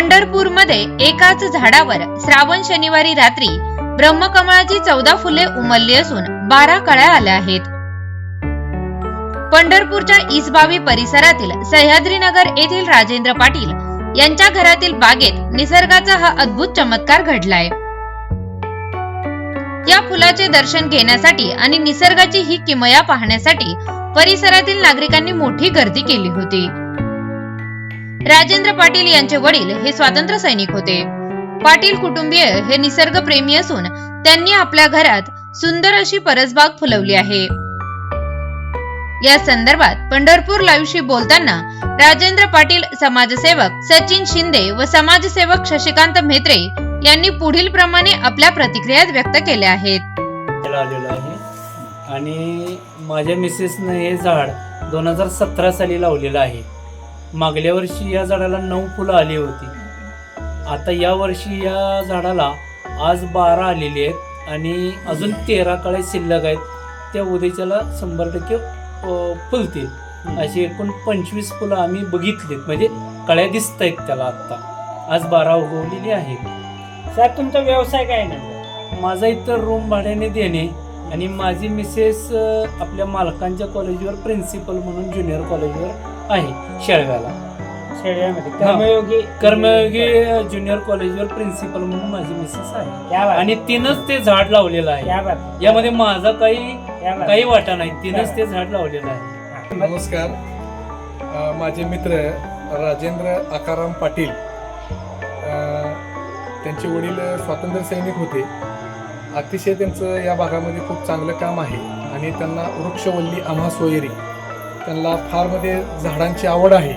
पंढरपूरमध्ये एकाच झाडावर श्रावण शनिवारी रात्री ब्रह्मकमळाची चौदा फुले उमलली असून बारा कळ्या आल्या आहेत. पंढरपूरच्या इसबावी परिसरातील सह्याद्रीनगर येथील राजेंद्र पाटील यांच्या घरातील बागेत निसर्गाचा हा अद्भुत चमत्कार घडलाय. या फुलाचे दर्शन घेण्यासाठी आणि निसर्गाची ही किमया पाहण्यासाठी परिसरातील नागरिकांनी मोठी गर्दी केली होती. राजेंद्र पाटील यांचे वडील हे स्वातंत्र्य सैनिक होते. पाटील कुटुंबीय हे निसर्गप्रेमी असून त्यांनी आपल्या घरात सुंदर अशी परसबाग फुलवली आहे. या संदर्भात पंढरपूर लाईव्हशी बोलताना राजेंद्र पाटील समाजसेवक सचिन शिंदे व समाजसेवक शशिकांत म्हेत्रे यांनी पुढील प्रमाणे आपल्या प्रतिक्रिया व्यक्त केल्या आहेत. आलेलो आहे. आणि माझ्या मिसेसनं हे झाड दोन हजार सतरा साली लावलेलं आहे. मागल्या वर्षी या झाडाला नऊ फुलं आली होती. आता या वर्षी या झाडाला आज बारा आलेली आहेत आणि अजून तेरा कळे शिल्लक आहेत. त्या उद्याच्याला शंभर टक्के फुलतील. अशी एकूण पंचवीस फुलं आम्ही बघितलीत. म्हणजे कळ्या दिसत आहेत त्याला आत्ता आज बारा उगवलेली आहेत. साहेब तुमचा व्यवसाय काय नाही माझा इथं रूम भाड्याने देणे आणि माझी मिसेस आपल्या मालकांच्या कॉलेजवर प्रिन्सिपल म्हणून ज्युनियर कॉलेजवर आहे शेळव्याला. कर्मयोगी कर्मयोगी ज्युनियर कॉलेजवर प्रिन्सिपल म्हणून माझी मिसेस आहे. आणि तिनंच ते झाड लावलेलं आहे. यामध्ये माझा काही काही वाटा नाही. तिनंच ते झाड लावलेलं आहे. नमस्कार. अ, माझे मित्र राजेंद्र आकाराम पाटील अ, त्यांचे वडील स्वातंत्र्य सैनिक होते. अतिशय त्यांचं या भागामध्ये खूप चांगलं काम आहे. आणि त्यांना वृक्षवल्ली आम्हा सोयरी त्यांना फारमध्ये झाडांची आवड आहे.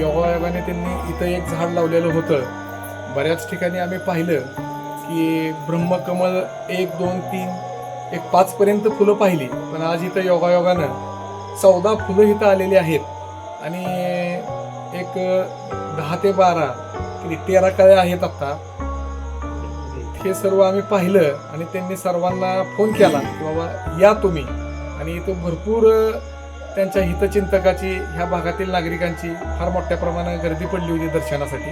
योगायोगाने त्यांनी इथं एक झाड लावलेलं होतं. बऱ्याच ठिकाणी आम्ही पाहिलं की ब्रह्मकमळ एक दोन तीन एक पाचपर्यंत फुलं पाहिली. पण आज इथं योगायोगानं चौदा फुलं इथं आलेली आहेत. आणि एक दहा ते बारा किती तेरा कळ्या आहेत आत्ता हे सर्व आम्ही पाहिलं आणि त्यांनी सर्वांना फोन केला की बाबा या तुम्ही. आणि इथं भरपूर त्यांच्या हितचिंतकाची ह्या भागातील नागरिकांची फार मोठ्या प्रमाणात गर्दी पडली होती दर्शनासाठी.